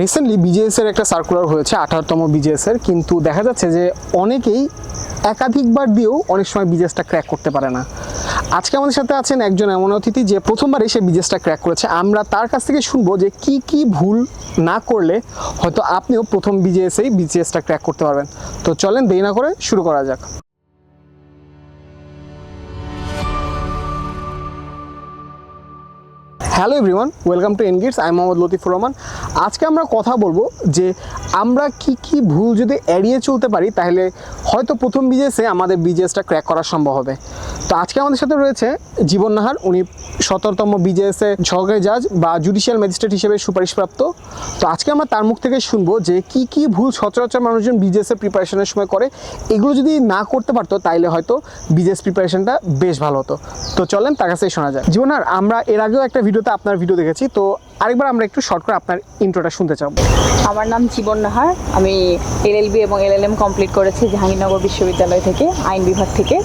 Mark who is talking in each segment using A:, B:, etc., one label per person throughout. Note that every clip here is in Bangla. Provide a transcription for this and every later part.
A: রিসেন্টলি বিজেএস এর একটা সার্কুলার হয়েছে, আঠারোতম বিজেএস এর, কিন্তু দেখা যাচ্ছে যে অনেকেই একাধিকবার দিয়েও অনেক সময় বিজেএসটা ক্র্যাক করতে পারে না। আজকে আমাদের সাথে আছেন একজন এমন অতিথি যে প্রথমবারই সে বিজেএসটা ক্র্যাক করেছে। আমরা তার কাছ থেকে শুনব যে কি কি ভুল না করলে হয়তো আপনিও প্রথম বিজেএসেই বিজেএসটা ক্র্যাক করতে পারবেন। তো চলেন দেরি না করে শুরু করা যাক। হ্যালো এভরিওয়ান, ওয়েলকাম টু এনগেটস, আই মোহাম্মদ লতিফুর রহমান। আজকে আমরা কথা বলব যে আমরা কি কি ভুল যদি এড়িয়ে চলতে পারি, তাহলে হয়তো প্রথম বিজেসে আমাদের বিজেসটা ক্র্যাক করা সম্ভব হবে। তো আজকে আমাদের সাথে রয়েছে জীবন নাহার। উনি সতেরোতম বিজেএসে সহকারী জাজ বা জুডিশিয়াল ম্যাজিস্ট্রেট হিসেবে সুপারিশপ্রাপ্ত। তো আজকে আমরা তার মুখ থেকে শুনব যে কি কি ভুল সচরাচর মানুষজন বিজেএসের প্রিপারেশনের সময় করে। এগুলো যদি না করতে পারতো, তাইলে হয়তো বিজেএস প্রিপারেশনটা বেশ ভালো হতো। তো চলেন তার কাছেই শোনা যায় জীবনার আমরা এর আগেও একটা ভিডিওতে আপনার ভিডিও দেখেছি। তো আরেকবার আমরা একটু শর্ট করে আপনার ইন্ট্রোটা শুনতে চাবো।
B: আমার নাম জীবন নাহার। আমি এলএলবি এবং এলএলএম কমপ্লিট করেছি জাহাঙ্গীরনগর বিশ্ববিদ্যালয় থেকে আইন বিভাগ থেকে।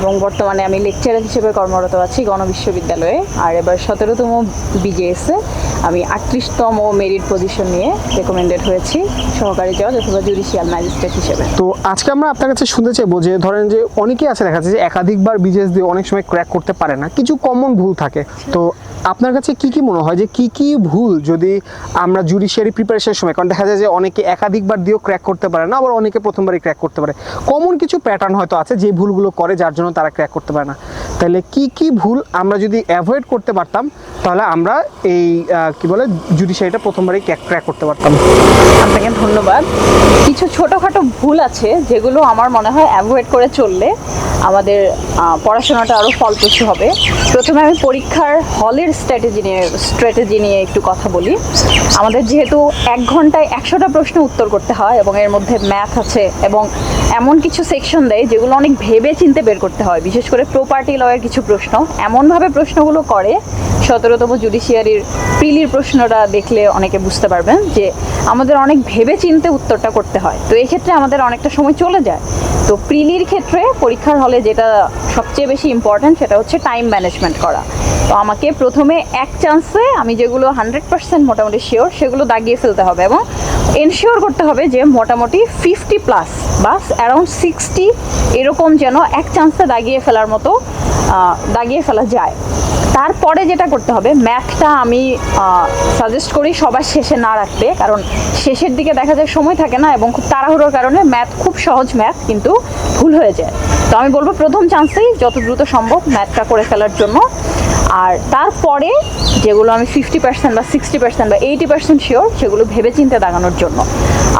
B: এবং বর্তমানে আমি লেকচারার হিসেবে কর্মরত আছি গণ বিশ্ববিদ্যালয়ে। আর এবার সতেরোতম বিজেএসে আমি আটত্রিশতম মেরিট পজিশন নিয়ে রেকমেন্ডেড হয়েছি সহকারী জজ অথবা জুডিশিয়াল ম্যাজিস্ট্রেট হিসেবে।
A: তো আজকে আমরা আপনার কাছে শুনতে চাইব যে ধরেন যে অনেকেই আছে দেখা যাচ্ছে যে একাধিকবার বিজেএস দিয়ে অনেক সময় ক্র্যাক করতে পারে না কিছু কমন ভুল থাকে। তো আপনার কাছে কি কি মনে হয় যে কি কি ভুল যদি আমরা জুডিশিয়ারি প্রিপারেশনের সময়, কারণ দেখা যায় যে অনেকে একাধিকবার দিয়েও ক্র্যাক করতে পারে না, আবার অনেকে প্রথমবারই ক্র্যাক করতে পারে। কমন কিছু প্যাটার্ন হয়তো আছে যে ভুলগুলো করে, যার জন্য তারা ক্র্যাক করতে পারে না। তাহলে কি কি ভুল আমরা যদি অ্যাভয়েড করতে পারতাম তাহলে আমরা এই কি বলে জুডিশিয়ারিটা প্রথমবারই ক্র্যাক করতে পারতাম।
B: আপনাকে ধন্যবাদ। কিছু ছোটোখাটো ভুল আছে, যেগুলো আমার মনে হয় অ্যাভয়েড করে চললে আমাদের পড়াশোনাটা আরও ফলপ্রসূ হবে। প্রথমে আমি পরীক্ষার হলের স্ট্র্যাটেজি নিয়ে স্ট্র্যাটেজি নিয়ে একটু কথা বলি। আমাদের যেহেতু এক ঘন্টায় একশোটা প্রশ্ন উত্তর করতে হয় এবং এর মধ্যে ম্যাথ আছে এবং এমন কিছু সেকশন দেয় যেগুলো অনেক ভেবে চিনতে বের করতে হয়। বিশেষ করে প্রপার্টি লয়ের কিছু প্রশ্ন, এমনভাবে প্রশ্নগুলো করে সতেরোতম জুডিশিয়ারির প্রিলির প্রশ্নটা দেখলে অনেকে বুঝতে পারবেন যে আমাদের অনেক ভেবে চিনতে উত্তরটা করতে হয়। তো এই ক্ষেত্রে আমাদের অনেকটা সময় চলে যায়। তো প্রিলির ক্ষেত্রে পরীক্ষার হলে যেটা সবচেয়ে বেশি ইম্পর্ট্যান্ট সেটা হচ্ছে টাইম ম্যানেজমেন্ট করা। তো আমাকে প্রথমে এক চান্সে আমি যেগুলো হান্ড্রেড পার্সেন্ট মোটামুটি শিওর সেগুলো দাগিয়ে ফেলতে হবে এবং এনশিওর করতে হবে যে মোটামুটি ফিফটি প্লাস বা অ্যারাউন্ড সিক্সটি এরকম যেন এক চান্সে দাগিয়ে ফেলার মতো দাগিয়ে ফেলা যায়। তারপরে যেটা করতে হবে ম্যাথটা আমি সাজেস্ট করি সবার শেষে না রাখতে, কারণ শেষের দিকে দেখা যায় সময় থাকে না এবং খুব তাড়াহুড়োর কারণে ম্যাথ খুব সহজ ম্যাথ কিন্তু ভুল হয়ে যায়। তো আমি বলব প্রথম চান্সেই যত দ্রুত সম্ভব ম্যাথটা করে ফেলার জন্য। আর তারপরে যেগুলো আমি ফিফটি পার্সেন্ট বা সিক্সটি পার্সেন্ট বা এইটি পার্সেন্ট শিওর সেগুলো ভেবে চিন্তে দাগানোর জন্য।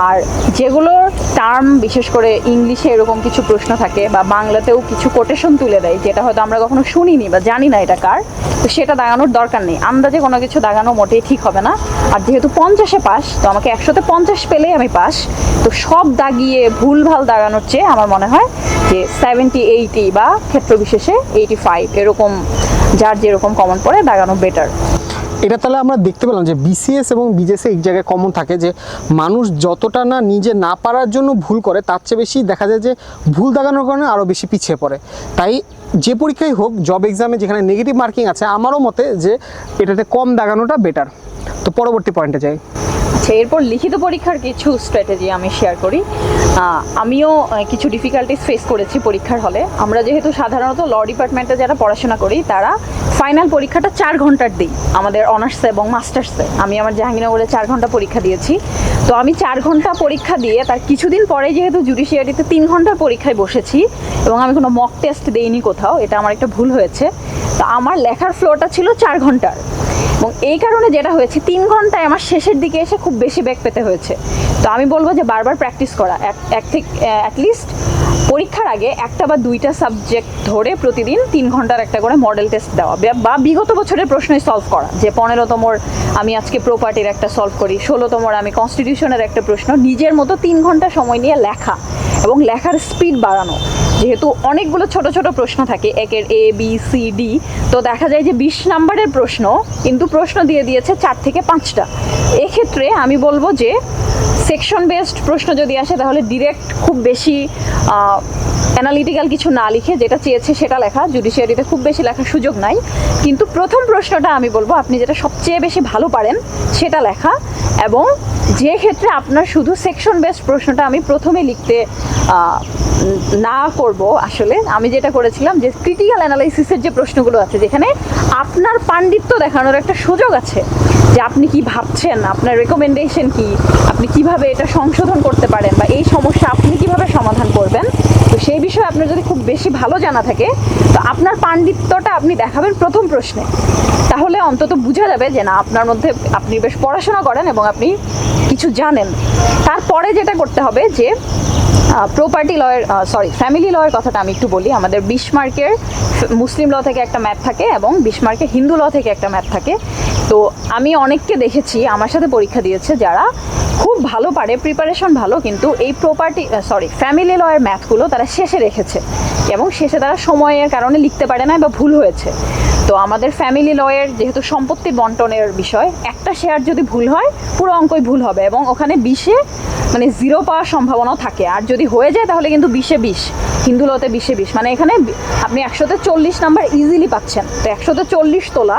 B: আর যেগুলোর টার্ম বিশেষ করে ইংলিশে এরকম কিছু প্রশ্ন থাকে বা বাংলাতেও কিছু কোটেশন তুলে দেয়, যেটা হয়তো আমরা কখনো শুনিনি বা জানি না এটা কার, তো সেটা দাগানোর দরকার নেই। আন্দাজে কোনো কিছু দাগানো মোটেই ঠিক হবে না। আর যেহেতু পঞ্চাশে পাস, তো আমাকে একশোতে পঞ্চাশ পেলেই আমি পাস। তো সব দাগিয়ে ভুলভাল দাগানোর চেয়ে আমার মনে হয় যে সেভেন্টি এইটি বা ক্ষেত্র বিশেষে এইটি ফাইভ এরকম যার যেরকম কমন পড়ে দাগানো বেটার
A: এটা তাহলে আমরা দেখতে পেলাম যে বিসিএস এবং বিজেসে এক জায়গায় কমন থাকে যে মানুষ যতটা না নিজে না পারার জন্য ভুল করে, তার চেয়ে বেশি দেখা যায় যে ভুল দাগানোর কারণে আরও বেশি পিছিয়ে পড়ে। তাই যে পরীক্ষাই হোক জব এক্সামে যেখানে নেগেটিভ মার্কিং আছে, আমারও মতে যে এটাতে কম দাগানোটা বেটার তো পরবর্তী পয়েন্টে যাই।
B: আচ্ছা এরপর লিখিত পরীক্ষার কিছু স্ট্র্যাটেজি আমি শেয়ার করি। আমিও কিছু ডিফিকাল্টিস ফেস করেছি পরীক্ষার হলে। আমরা যেহেতু সাধারণত ল ডিপার্টমেন্টে যারা পড়াশোনা করি, তারা ফাইনাল পরীক্ষাটা চার ঘণ্টার দিই আমাদের অনার্সে এবং মাস্টার্সে আমি আমার জাহাঙ্গীরনগরে চার ঘণ্টা পরীক্ষা দিয়েছি। তো আমি চার ঘণ্টা পরীক্ষা দিয়ে তার কিছুদিন পরে যেহেতু জুডিশিয়ারিতে তিন ঘণ্টার পরীক্ষায় বসেছি এবং আমি কোনো মক টেস্ট দেইনি কোথাও, এটা আমার একটা ভুল হয়েছে। তো আমার লেখার ফ্লোটা ছিল চার ঘণ্টার। এবং এই কারণে যেটা হয়েছে, তিন ঘন্টায় আমার শেষের দিকে এসে খুব বেশি ব্যাক পেতে হয়েছে। তো আমি বলব যে বারবার প্র্যাকটিস করা, এক- থেকে অ্যাটলিস্ট পরীক্ষার আগে একটা বা দুইটা সাবজেক্ট ধরে প্রতিদিন তিন ঘণ্টার একটা করে মডেল টেস্ট দেওয়া, বা- বিগত বছরের প্রশ্নই সলভ করা, যে পনেরোতমর আমি আজকে প্রপার্টির একটা সলভ করি ষোলোতমর আমি কনস্টিটিউশনের একটা প্রশ্ন, নিজের মতো তিন ঘণ্টা সময় নিয়ে লেখা এবং লেখার স্পিড বাড়ানো। যেহেতু অনেকগুলো ছোট ছোট প্রশ্ন থাকে, একের এ বি সি ডি তো দেখা যায় যে বিশ নাম্বারের প্রশ্ন কিন্তু প্রশ্ন দিয়ে দিয়েছে চার থেকে পাঁচটা। এক্ষেত্রে আমি বলব যে সেকশন বেসড প্রশ্ন যদি আসে, তাহলে ডিরেক্ট খুব বেশি অ্যানালিটিক্যাল কিছু না লিখে যেটা চেয়েছে সেটা লেখা। জুডিশিয়ারিতে খুব বেশি লেখার সুযোগ নাই। কিন্তু প্রথম প্রশ্নটা আমি বলব, আপনি যেটা সবচেয়ে বেশি ভালো পারেন সেটা লেখা। এবং যে ক্ষেত্রে আপনার শুধু সেকশন বেসড প্রশ্নটা আমি প্রথমে লিখতে না করব আসলে, আমি যেটা করেছিলাম যে ক্রিটিক্যাল অ্যানালাইসিসের যে প্রশ্নগুলো আছে, যেখানে আপনার পাণ্ডিত্য দেখানোর একটা সুযোগ আছে যে আপনি কি ভাবছেন, আপনার রেকমেন্ডেশন কি, আপনি কীভাবে এটা সংশোধন করতে পারেন বা এই সমস্যা আপনি কীভাবে সমাধান করবেন? তো সেই বিষয়ে আপনার যদি খুব বেশি ভালো জানা থাকে, তো আপনার পাণ্ডিত্যটা আপনি দেখাবেন প্রথম প্রশ্নে। তাহলে অন্তত বোঝা যাবে যে না, আপনার মধ্যে আপনি বেশ পড়াশোনা করেন এবং আপনি কিছু জানেন। তারপরে যেটা করতে হবে যে property lawyer sorry family lawyer কথাটা আমি একটু বলি। আমাদের বিশ মার্কের মুসলিম ল থেকে একটা ম্যাথ থাকে এবং বিশ মার্কের হিন্দু ল থেকে একটা ম্যাথ থাকে। তো আমি অনেককে দেখেছি, আমার সাথে পরীক্ষা দিয়েছে যারা খুব ভালো পারে প্রিপারেশন ভালো, কিন্তু এই প্রপার্টি সরি ফ্যামিলি লয়ের ম্যাথগুলো তারা শেষে রেখেছে। এবং শেষে তারা সময়ের কারণে লিখতে পারে না বা ভুল হয়েছে। তো আমাদের ফ্যামিলি লয়ের যেহেতু সম্পত্তি বন্টনের বিষয়, একটা শেয়ার যদি ভুল হয়, পুরো অঙ্কই ভুল হবে এবং ওখানে বিশে মানে জিরো পাওয়ার সম্ভাবনাও থাকে। আর যদি হয়ে যায়, তাহলে কিন্তু বিশে বিশ, হিন্দু লতে বিশে বিশ। মানে এখানে আপনি একশোতে চল্লিশ নাম্বার ইজিলি পাচ্ছেন। তো একশোতে চল্লিশ তোলা,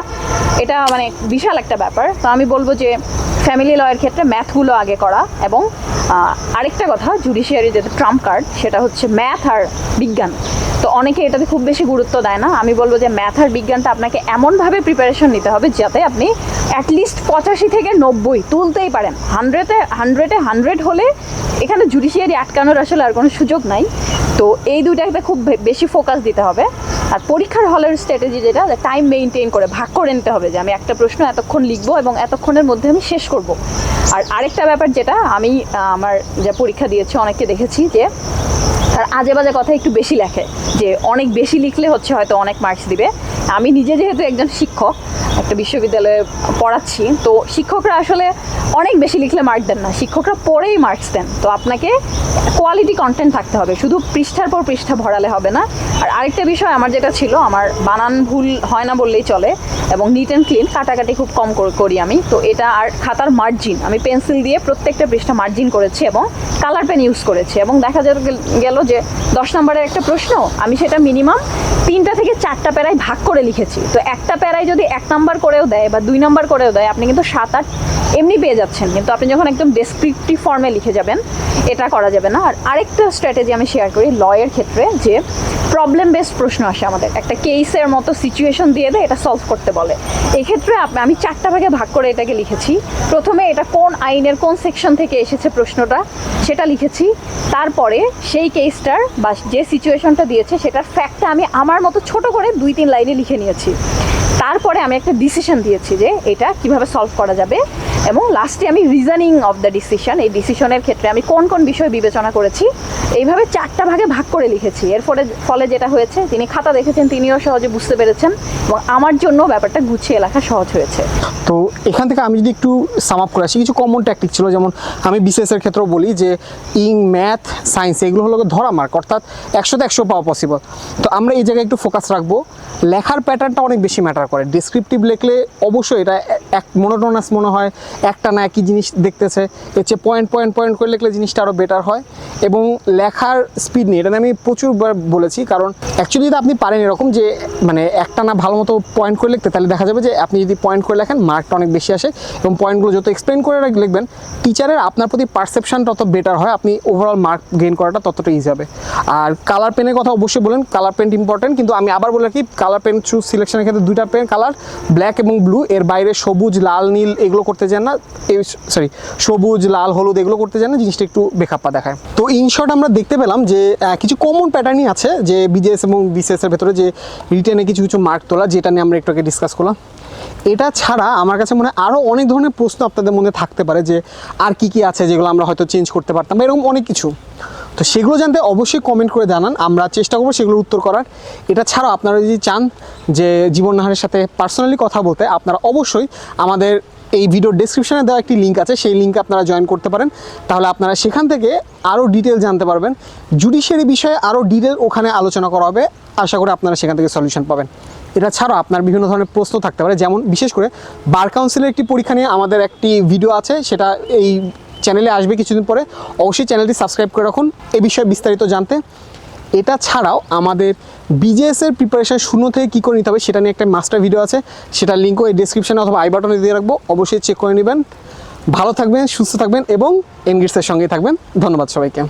B: এটা মানে বিশাল একটা ব্যাপার। তো আমি বলব যে ফ্যামিলি লয়ের ক্ষেত্রে ম্যাথগুলো আগে করা এবং আরেকটা কথা জুডিশিয়ারি যেটা ট্রাম্প কার্ড সেটা হচ্ছে ম্যাথ আর বিজ্ঞান। তো অনেকে এটাতে খুব বেশি গুরুত্ব দেয় না। আমি বলব যে ম্যাথ আর বিজ্ঞানটা আপনাকে এমনভাবে প্রিপারেশন নিতে হবে যাতে আপনি অ্যাটলিস্ট পঁচাশি থেকে নব্বই তুলতেই পারেন। হান্ড্রেডে হান্ড্রেডে হান্ড্রেড হলে এখানে জুডিশিয়ারি আটকানোর আসলে আর কোনো সুযোগ নাই। তো এই দুইটাতে খুব বেশি ফোকাস দিতে হবে। আর পরীক্ষার হলের স্ট্র্যাটেজি যেটা টাইম মেনটেন করে, ভাগ করে নিতে হবে যে আমি একটা প্রশ্ন এতক্ষণ লিখব এবং এতক্ষণের মধ্যে আমি শেষ করব। আর আরেকটা ব্যাপার যেটা, আমি আমার যে পরীক্ষা দিয়েছি, অনেককে দেখেছি যে আর আজে বাজে কথা একটু বেশি লেখে, যে অনেক বেশি লিখলে হচ্ছে হয়তো অনেক মার্কস দিবে। আমি নিজে যেহেতু একজন শিক্ষক, একটা বিশ্ববিদ্যালয়ে পড়াচ্ছি, তো শিক্ষকরা আসলে অনেক বেশি লিখলে মার্ক দেন না। শিক্ষকরা পড়েই মার্কস দেন। তো আপনাকে কোয়ালিটি কন্টেন্ট থাকতে হবে। শুধু পৃষ্ঠার পর পৃষ্ঠা ভরালে হবে না। আর আরেকটা বিষয় আমার যেটা ছিল, আমার বানান ভুল হয় না বললেই চলে এবং নিট অ্যান্ড ক্লিন কাটাকাটি খুব কম করি আমি। তো এটা আর খাতার মার্জিন আমি পেন্সিল দিয়ে প্রত্যেকটা পৃষ্ঠা মার্জিন করেছি এবং কালার পেন ইউজ করেছি এবং দেখা গেল যে দশ নম্বরের একটা প্রশ্ন, আমি সেটা মিনিমাম তিনটা থেকে চারটা প্যারায় ভাগ করে লিখেছি। তো একটা প্যারায় যদি এক নাম্বার করেও দেয় বা দুই নাম্বার করেও দেয়, আপনি কিন্তু সাত আট এমনি পেয়ে যাচ্ছেন। কিন্তু আপনি যখন একদম ডেসক্রিপটিভ ফর্মে লিখে যাবেন, এটা করা যাবে না। আর আরেকটা স্ট্র্যাটেজি আমি শেয়ার করি লয়ের ক্ষেত্রে যে প্রবলেম বেসড প্রশ্ন আসে আমাদের। একটা কেসের মতো সিচুয়েশন দিয়ে দেয়, এটা সলভ করতে বলে। এক্ষেত্রে আমি চারটা ভাগে ভাগ করে এটাকে লিখেছি। প্রথমে এটা কোন আইনের, কোন সেকশন থেকে এসেছে প্রশ্নটা, সেটা লিখেছি। তারপরে সেই কেসটার বা যে সিচুয়েশনটা দিয়েছে, সেটার ফ্যাক্টটা আমি আমার মতো ছোট করে দুই, তিন লাইনে লিখে নিয়েছি। তারপরে আমি একটা ডিসিশন দিয়েছি যে এটা কীভাবে সলভ করা যাবে। এবং লাস্টে আমি রিজনিং অফ দ্য ডিসিশন এই ডিসিশনের ক্ষেত্রে আমি কোন কোন বিষয় বিবেচনা করেছি, এইভাবে চারটা ভাগে ভাগ করে লিখেছি। এর ফলে ফলে যেটা হয়েছে, তিনি খাতা দেখেছেন, তিনিও সহজে বুঝতে পেরেছেন, এবং আমার জন্য ব্যাপারটা গুছিয়ে লেখা সহজ হয়েছে।
A: তো এখান থেকে আমি যদি একটু সাম আপ করে আসি, কিছু কমন ট্যাকটিক ছিল, যেমন আমি বিসিএসের ক্ষেত্রেও বলি যে ইং ম্যাথ সায়েন্স এগুলো হলো ধরা মার্ক অর্থাৎ একশোতে একশো পাওয়া পসিবল তো আমরা এই জায়গায় একটু ফোকাস রাখব। লেখার প্যাটার্নটা অনেক বেশি ম্যাটার করে। ডিসক্রিপটিভ লিখলে অবশ্যই এটা এক মনোটোনাস মনে হয় একটা না একই জিনিস দেখতেছে। এর চেয়ে পয়েন্ট পয়েন্ট পয়েন্ট করে লিখলে জিনিসটা আরও বেটার হয়। এবং লেখার স্পিড নিয়ে, এটা আমি প্রচুরবার বলেছি, কারণ অ্যাকচুয়ালি যদি আপনি পারেন এরকম যে মানে একটা না ভালো মতো পয়েন্ট করে লিখতে, তাহলে দেখা যাবে যে আপনি যদি পয়েন্ট করে লেখেন মার্কটা অনেক বেশি আসে এবং পয়েন্টগুলো যত এক্সপ্লেন করে লিখবেন টিচারের আপনার প্রতি পারসেপশন তত বেটার হয়, আপনি ওভারঅল মার্ক গেইন করাটা ততটা ইজি হবে। আর কালার পেনের কথা অবশ্যই বলেন কালার পেন্ট ইম্পর্টেন্ট কিন্তু আমি আবার বলে রাখি কালার পেন চুজ সিলেকশনের ক্ষেত্রে দুইটা পেন কালার ব্ল্যাক এবং ব্লু এর বাইরে সবুজ, লাল, নীল, এগুলো করতে চান না, এই সরি সবুজ, লাল, হলুদ, এগুলো করতে চান না জিনিসটা একটু বেখাপ্পা দেখায়। তো ইন শর্ট আমরা দেখতে পেলাম যে কিছু কমন প্যাটার্নই আছে যে বিজেএস এবং বিসিএস এর ভেতরে যে রিটেনে কিছু কিছু মার্ক তোলা, যেটা নিয়ে আমরা একটু আগে ডিসকাস করলাম। এটা ছাড়া আমার কাছে মনে হয় আরও অনেক ধরনের প্রশ্ন আপনাদের মধ্যে থাকতে পারে যে, আর কি কি আছে যেগুলো আমরা হয়তো চেঞ্জ করতে পারতাম এরকম অনেক কিছু। তো সেগুলো জানতে অবশ্যই কমেন্ট করে জানান, আমরা চেষ্টা করব সেগুলোর উত্তর করার। এটা ছাড়াও আপনারা যদি চান যে জীবন নাহারের সাথে পার্সোনালি কথা বলতে, আপনারা অবশ্যই আমাদের এই ভিডিওর ডেসক্রিপশনে দেওয়া একটি লিঙ্ক আছে, সেই লিঙ্কে আপনারা জয়েন করতে পারেন। তাহলে আপনারা সেখান থেকে আরও ডিটেল জানতে পারবেন। জুডিশিয়ারি বিষয়ে আরও ডিটেল ওখানে আলোচনা করা হবে। আশা করি আপনারা সেখান থেকে সলিউশন পাবেন। এটা ছাড়াও আপনার বিভিন্ন ধরনের প্রশ্ন থাকতে পারে। যেমন বিশেষ করে বার কাউন্সিলের একটি পরীক্ষা নিয়ে আমাদের একটি ভিডিও আছে। সেটা এই চ্যানেলে আসবে কিছুদিন পরে। অবশ্যই চ্যানেলটি সাবস্ক্রাইব করে রাখুন। এ বিষয়ে বিস্তারিত জানতে এটা ছাড়াও আমাদের বিজেএসের প্রিপারেশান শূন্য থেকে কী করে নিতে হবে সেটা নিয়ে একটা মাস্টার ভিডিও আছে। সেটার লিঙ্কও এই ডিসক্রিপশানে অথবা আই বাটনে দিয়ে রাখব। অবশ্যই চেক করে নেবেন। ভালো থাকবেন, সুস্থ থাকবেন এবং এনগিটসের সঙ্গে থাকবেন। ধন্যবাদ সবাইকে।